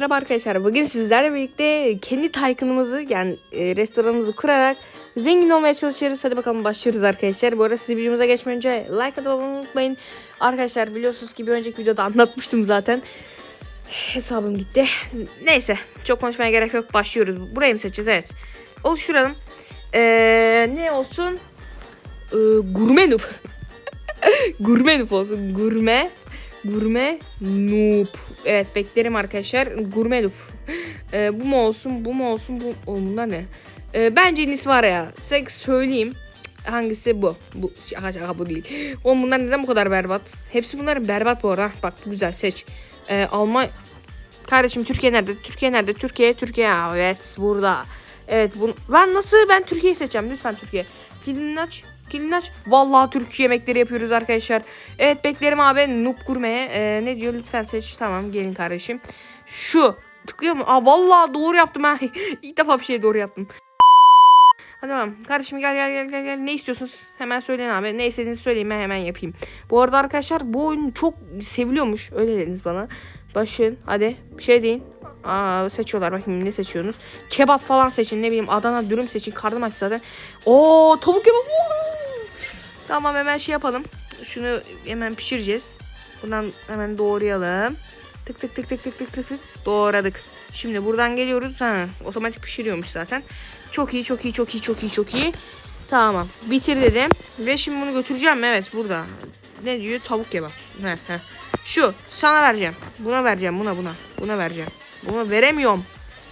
Merhaba arkadaşlar. Bugün sizlerle birlikte kendi Taycan'ımızı yani e, restoranımızı kurarak zengin olmaya çalışıyoruz. Hadi bakalım başlıyoruz arkadaşlar. Bu arada siz videomuza geçmeden önce like olmayı unutmayın. Arkadaşlar biliyorsunuz ki bir önceki videoda anlatmıştım zaten. Hesabım gitti. Neyse çok konuşmaya gerek yok. Başlıyoruz. Burayı mı seçeceğiz? Evet. Oluşturalım. Ee, ne olsun? Ee, gurme noob. gurme noob olsun. Gurme. Gurme noob. Evet beklerim arkadaşlar. Gurme noob. Ee, bu mu olsun? Bu mu olsun? Bu bunlar ne? Ee, bence en iyisi var ya. Size söyleyeyim. Hangisi bu? Bu şaka şaka bu değil. Oğlum bunlar neden bu kadar berbat? Hepsi bunların berbat bu arada. Bak güzel seç. Ee, Alman Kardeşim Türkiye nerede? Türkiye nerede? Türkiye, Türkiye. Evet burada. Evet bu lan nasıl ben Türkiye'yi seçeceğim? Lütfen Türkiye. Kilini aç. Kilini aç. Vallahi Türk yemekleri yapıyoruz arkadaşlar. Evet beklerim abi. Noob Gurme'ye. Ee, ne diyor? Lütfen seç. Tamam gelin kardeşim. Şu. Tıklıyor mu? Aa vallahi doğru yaptım ha. İlk defa bir şey doğru yaptım. Hadi tamam. Kardeşim gel gel gel gel gel. Ne istiyorsunuz? Hemen söyleyin abi. Ne istediğinizi söyleyin ben hemen yapayım. Bu arada arkadaşlar bu oyun çok seviliyormuş. Öyle dediniz bana. Başın. Hadi bir şey deyin. Aa, seçiyorlar bakayım ne seçiyorsunuz. Kebap falan seçin ne bileyim Adana dürüm seçin. Karnım aç zaten. Oo tavuk kebap. Woohoo! Tamam hemen şey yapalım. Şunu hemen pişireceğiz. Buradan hemen doğrayalım. Tık tık tık tık tık tık tık tık doğradık. Şimdi buradan geliyoruz. Ha, otomatik pişiriyormuş zaten. Çok iyi çok iyi çok iyi çok iyi çok iyi. Tamam bitir dedim. Ve şimdi bunu götüreceğim. Evet burada. Ne diyor? Tavuk kebap. Heh, heh. Şu sana vereceğim. Buna vereceğim buna buna. Buna vereceğim. Buna veremiyorum.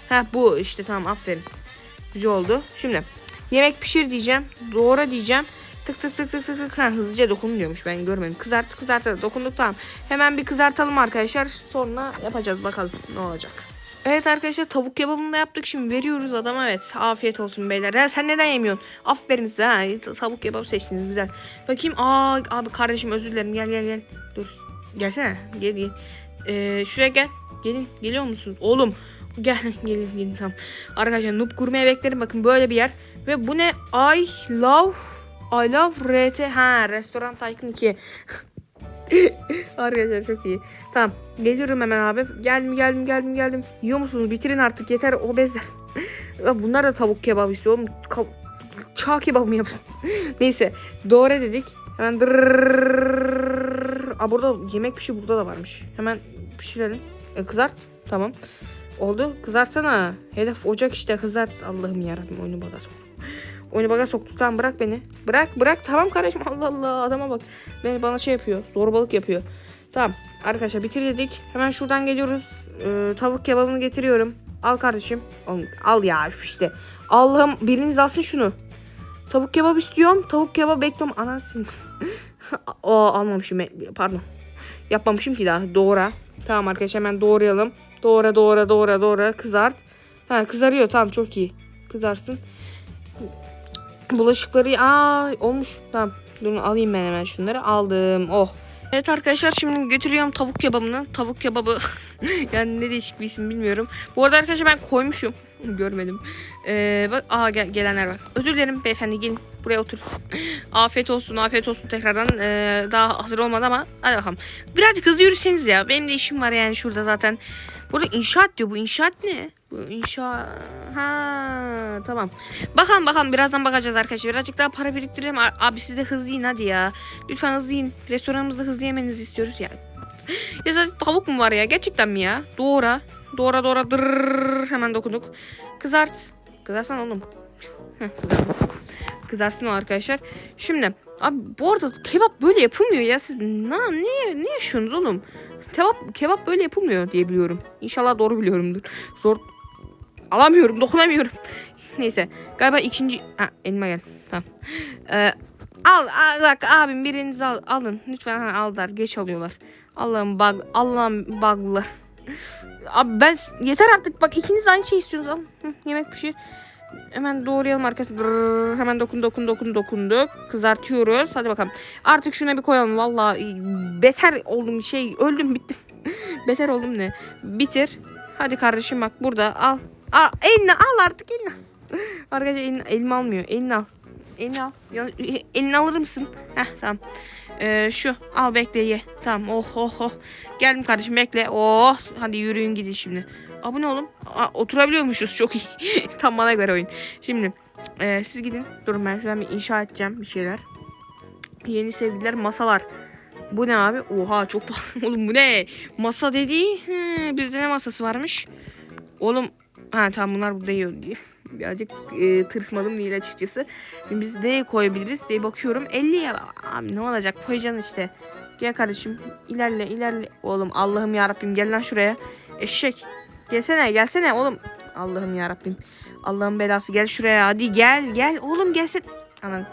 Ha bu işte tamam aferin. Güzel oldu. Şimdi yemek pişir diyeceğim. Doğra diyeceğim. Tık tık tık tık tık. Ha, hızlıca dokun diyormuş ben görmedim. Kızart kızart dokunduk tamam. Hemen bir kızartalım arkadaşlar. Sonra yapacağız bakalım ne olacak. Evet arkadaşlar tavuk kebabını da yaptık. Şimdi veriyoruz adama evet. Afiyet olsun beyler. Ha, sen neden yemiyorsun? Aferin size ha. Tavuk kebap seçtiniz güzel. Bakayım. Aa abi kardeşim özür dilerim. Gel gel gel. Dur. Gelsene. Gel gel. Ee, şuraya gel. Gelin. Geliyor musunuz? Oğlum. Gel gelin gelin tamam. Arkadaşlar Noob Gurme'ye beklerim. Bakın böyle bir yer. Ve bu ne? I love I love RT. Ha restoran Tycoon 2. Arkadaşlar çok iyi. Tamam. Geliyorum hemen abi. Geldim geldim geldim geldim. Yiyor musunuz? Bitirin artık yeter o bezler. Bunlar da tavuk kebabı istiyor. Oğlum, Ka- çağ kebabı mı yapın? Neyse. Doğru dedik. Hemen dırrrr. Aa burada yemek pişi burada da varmış. Hemen pişirelim. E, kızart. Tamam. Oldu. Kızartsana. Hedef ocak işte kızart. Allah'ım yarabbim oyunu baga soktu. Oyunu baga soktu. Tamam bırak beni. Bırak bırak. Tamam kardeşim. Allah Allah adama bak. Beni bana şey yapıyor. Zorbalık yapıyor. Tamam. Arkadaşlar bitir dedik. Hemen şuradan geliyoruz. Ee, tavuk kebabını getiriyorum. Al kardeşim. Al ya işte. Allah'ım biriniz alsın şunu. Tavuk kebap istiyorum. Tavuk kebap bekliyorum. Anasını. o almamışım. Pardon. Yapmamışım ki daha. Doğra. Tamam arkadaşlar hemen doğrayalım. Doğra doğra doğra doğra. Kızart. Ha kızarıyor. Tamam çok iyi. Kızarsın. Bulaşıkları aa olmuş. Tamam. Dur alayım ben hemen şunları. Aldım. Oh. Evet arkadaşlar şimdi götürüyorum tavuk kebabını. Tavuk kebabı yani ne değişik bir isim bilmiyorum. Bu arada arkadaşlar ben koymuşum. Görmedim. Ee, bak aa gel, gelenler var. Özür dilerim beyefendi gelin buraya otur. afiyet olsun afiyet olsun tekrardan. Ee, daha hazır olmadı ama hadi bakalım. Birazcık hızlı yürüseniz ya. Benim de işim var yani şurada zaten. Burada inşaat diyor. Bu inşaat ne? Bu inşaat... Ha tamam. Bakalım bakalım birazdan bakacağız arkadaşlar. Birazcık daha para biriktirelim. Abi siz de hızlı yiyin hadi ya. Lütfen hızlı yiyin. Restoranımızda hızlı yemenizi istiyoruz ya. Ya zaten tavuk mu var ya? Gerçekten mi ya? Doğra. Doğra doğra. Dırrrr. Hemen dokunduk. Kızart. Kızarsan oğlum. Heh. Kızarsın o arkadaşlar. Şimdi abi bu arada kebap böyle yapılmıyor ya. Siz na, ne, ne yaşıyorsunuz oğlum? Kebap, kebap böyle yapılmıyor diye biliyorum. İnşallah doğru biliyorumdur. Zor alamıyorum, dokunamıyorum. Neyse. Galiba ikinci... Ha, elime gel. Tamam. Ee, al, al, bak abim birinizi al, alın. Lütfen ha, aldılar. Geç alıyorlar. Allah'ım bug. Allah'ım bug'lı. Abi ben yeter artık. Bak ikiniz aynı şey istiyorsunuz. Alın. Hı, yemek pişir. Hemen doğrayalım arkadaşlar. Hemen dokun dokun dokun dokunduk. Kızartıyoruz. Hadi bakalım. Artık şuna bir koyalım. Vallahi beter oldum şey. Öldüm bittim. beter oldum ne? Bitir. Hadi kardeşim bak burada al. Al elini al artık elini. Arkadaşlar elini, elimi almıyor. Elini al. Elini al. Elini alır mısın? Heh tamam. Ee, şu al bekle ye. Tamam oh oh oh. Geldim kardeşim bekle. Oh hadi yürüyün gidin şimdi. Abone olun. Aa, oturabiliyormuşuz çok iyi. Tam bana göre oyun. Şimdi e, siz gidin. Durun ben şuradan bir inşa edeceğim bir şeyler. Yeni sevgililer masalar. Bu ne abi? Oha çok pahalı. Oğlum bu ne? Masa dediği. He, bizde ne masası varmış? Oğlum ha tamam bunlar burada yiyor diye. Birazcık e, tırsmadım değil açıkçası. Şimdi biz neye koyabiliriz diye bakıyorum. 50 ya. Abi ne olacak koyacaksın işte. Gel kardeşim ilerle ilerle. Oğlum Allah'ım ya Rabbim gel lan şuraya. Eşek. Gelsene gelsene oğlum. Allah'ım ya Rabbim. Allah'ın belası gel şuraya hadi gel gel oğlum gelsin. Anan.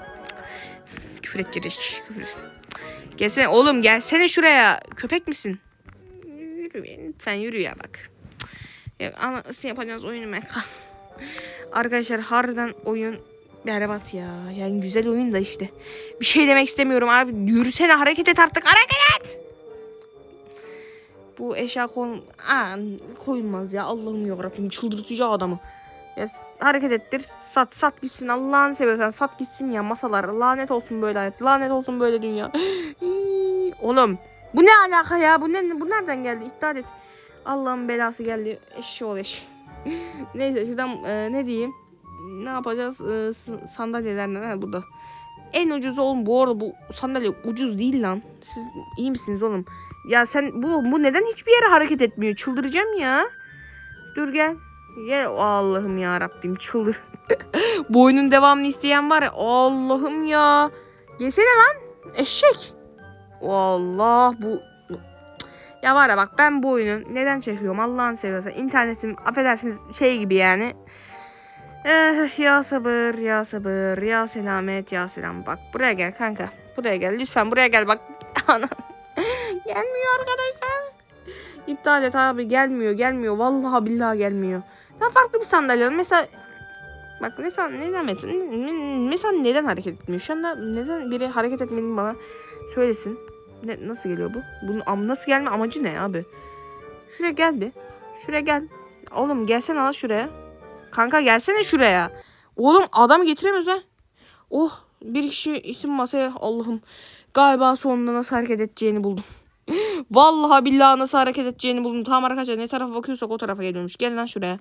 Küfür edecek. Küfür. Gelsene oğlum gelsene şuraya. Köpek misin? Yürü lütfen yürü ya bak. Ama nasıl yapacağız oyunu ben? Arkadaşlar harbiden oyun berbat ya. Yani güzel oyun da işte. Bir şey demek istemiyorum abi. Yürüsene hareket et artık. Hareket et. Bu eşya kon Aa, koyulmaz ya. Allah'ım yarabbim çıldırtacak adamı. Ya hareket ettir. Sat sat gitsin. Allah'ını seviyorsan sat gitsin ya masalar. Lanet olsun böyle hayat. Lanet olsun böyle dünya. Oğlum bu ne alaka ya? Bu ne bu nereden geldi? İptal et. Allah'ın belası geldi. Eşşi ol eşi. Neyse şuradan e, ne diyeyim? Ne yapacağız? E, s- sandalyeler ne burada? En ucuz oğlum bu arada bu sandalye ucuz değil lan. Siz iyi misiniz oğlum? Ya sen bu bu neden hiçbir yere hareket etmiyor? Çıldıracağım ya. Dur gel. Gel Allah'ım ya Rabbim çıldır. bu oyunun devamını isteyen var ya Allah'ım ya. Gelsene lan eşek. Allah bu ya var ya bak ben bu oyunu neden çekiyorum Allah'ını seviyorsan internetim affedersiniz şey gibi yani. Eh, ya sabır ya sabır ya selamet ya selam bak buraya gel kanka buraya gel lütfen buraya gel bak gelmiyor arkadaşlar İptal et abi gelmiyor gelmiyor vallahi billahi gelmiyor daha farklı bir sandalye al. mesela bak mesela neden mesela neden hareket etmiyor şu anda neden biri hareket etmediğini bana söylesin ne, nasıl geliyor bu? Bunun am nasıl gelme amacı ne abi? Şuraya gel bir. Şuraya gel. Oğlum gelsene al şuraya. Kanka gelsene şuraya. Oğlum adamı getiremiyoruz ha. Oh bir kişi isim masaya Allah'ım. Galiba sonunda nasıl hareket edeceğini buldum. Vallahi billahi nasıl hareket edeceğini buldum. Tamam arkadaşlar ne tarafa bakıyorsak o tarafa geliyormuş. Gel lan şuraya.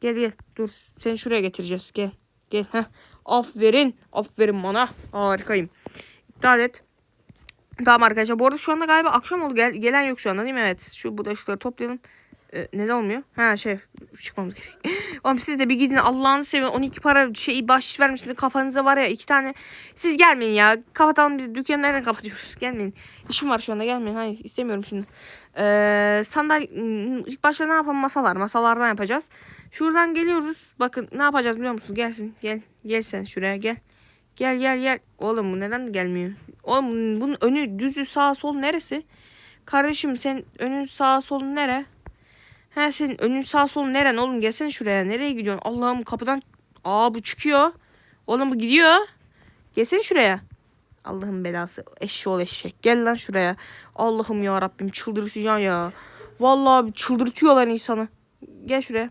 Gel gel. Dur seni şuraya getireceğiz. Gel. Gel. Heh. Aferin. Aferin bana. Harikayım. İptal et. Tamam arkadaşlar. Bu arada şu anda galiba akşam oldu. Gel, gelen yok şu anda değil mi? Evet. Şu budaşıkları toplayalım. Ee, neden olmuyor? Ha şey çıkmamız gerek. Oğlum siz de bir gidin Allah'ını seviyorum. 12 para şey bahşiş vermişsiniz. Kafanıza var ya iki tane. Siz gelmeyin ya. Kapatalım biz dükkanı nereden kapatıyoruz? Gelmeyin. İşim var şu anda gelmeyin. Hayır istemiyorum şimdi. Ee, sandalye ilk başta ne yapalım? Masalar. Masalardan yapacağız. Şuradan geliyoruz. Bakın ne yapacağız biliyor musunuz? Gelsin. Gel. Gel sen şuraya gel. Gel gel gel. Oğlum bu neden gelmiyor? Oğlum bunun önü düzü sağ sol neresi? Kardeşim sen önün sağ solun nere? He senin önün sağ solun neren oğlum gelsene şuraya. Nereye gidiyorsun? Allah'ım kapıdan. Aa bu çıkıyor. Oğlum bu gidiyor. Gelsene şuraya. Allah'ın belası. Eşşoğlu eşek. Gel lan şuraya. Allah'ım ya Rabbim çıldırtacağım ya. Vallahi çıldırtıyorlar insanı. Gel şuraya.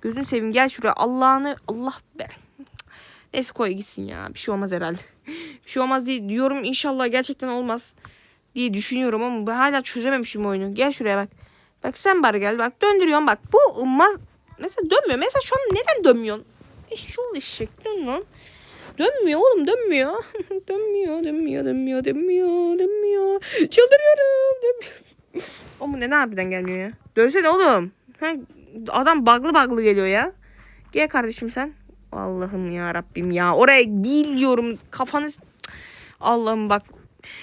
Gözünü seveyim gel şuraya. Allah'ını Allah be. Neyse koy gitsin ya. Bir şey olmaz herhalde. Bir şey olmaz diye diyorum. İnşallah gerçekten olmaz diye düşünüyorum ama hala çözememişim oyunu. Gel şuraya bak. Bak sen bari gel bak döndürüyorum bak. Bu mas mesela dönmüyor. Mesela şu an neden dönmüyorsun? Eşşoğlu eşek dön lan. Dönmüyor oğlum dönmüyor. dönmüyor dönmüyor dönmüyor dönmüyor dönmüyor. Çıldırıyorum dönmüyor. Oğlum neden harbiden gelmiyor ya? Dönsene oğlum. Adam baglı baglı geliyor ya. Gel kardeşim sen. Allah'ım ya Rabbim ya. Oraya değil. Kafanız Allah'ım bak.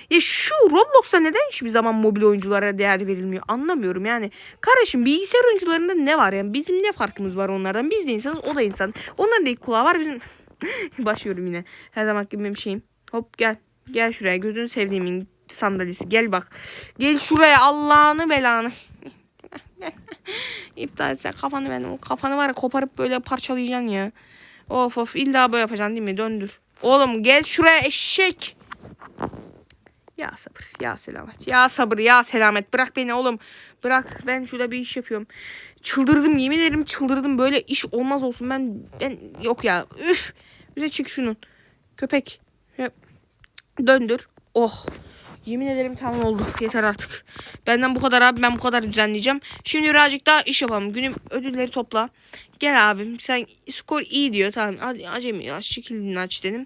Ya şu Roblox'ta neden hiçbir zaman mobil oyunculara değer verilmiyor anlamıyorum yani. Kardeşim bilgisayar oyuncularında ne var yani bizim ne farkımız var onlardan? Biz de insanız o da insan. Onların da kulağı var bizim. Başlıyorum yine. Her zaman gibi benim şeyim. Hop gel. Gel şuraya gözünü sevdiğimin sandalyesi. Gel bak. Gel şuraya Allah'ını belanı. İptal et sen kafanı benim. O kafanı var ya koparıp böyle parçalayacaksın ya. Of of illa böyle yapacaksın değil mi? Döndür. Oğlum gel şuraya eşek. Ya sabır ya selamet. Ya sabır ya selamet. Bırak beni oğlum. Bırak ben şurada bir iş yapıyorum. Çıldırdım yemin ederim çıldırdım. Böyle iş olmaz olsun. Ben ben yok ya. Üf. Bize çık şunun. Köpek. Döndür. Oh. Yemin ederim tamam oldu. Yeter artık. Benden bu kadar abi ben bu kadar düzenleyeceğim. Şimdi birazcık daha iş yapalım. Günüm ödülleri topla. Gel abim sen skor iyi diyor tamam. Hadi acemi aç şekilini aç dedim.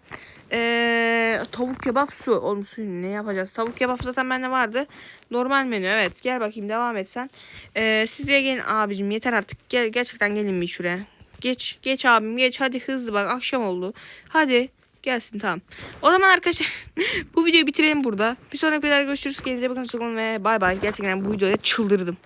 Ee, tavuk kebap su. Oğlum su ne yapacağız? Tavuk kebap zaten bende vardı. Normal menü evet. Gel bakayım devam et sen. Ee, siz de gelin abicim yeter artık. Gel gerçekten gelin bir şuraya. Geç geç abim geç hadi hızlı bak akşam oldu. Hadi gelsin tamam. O zaman arkadaşlar bu videoyu bitirelim burada. Bir sonraki videoda görüşürüz. Kendinize bakın hoşçakalın ve bay bay. Gerçekten bu videoya çıldırdım.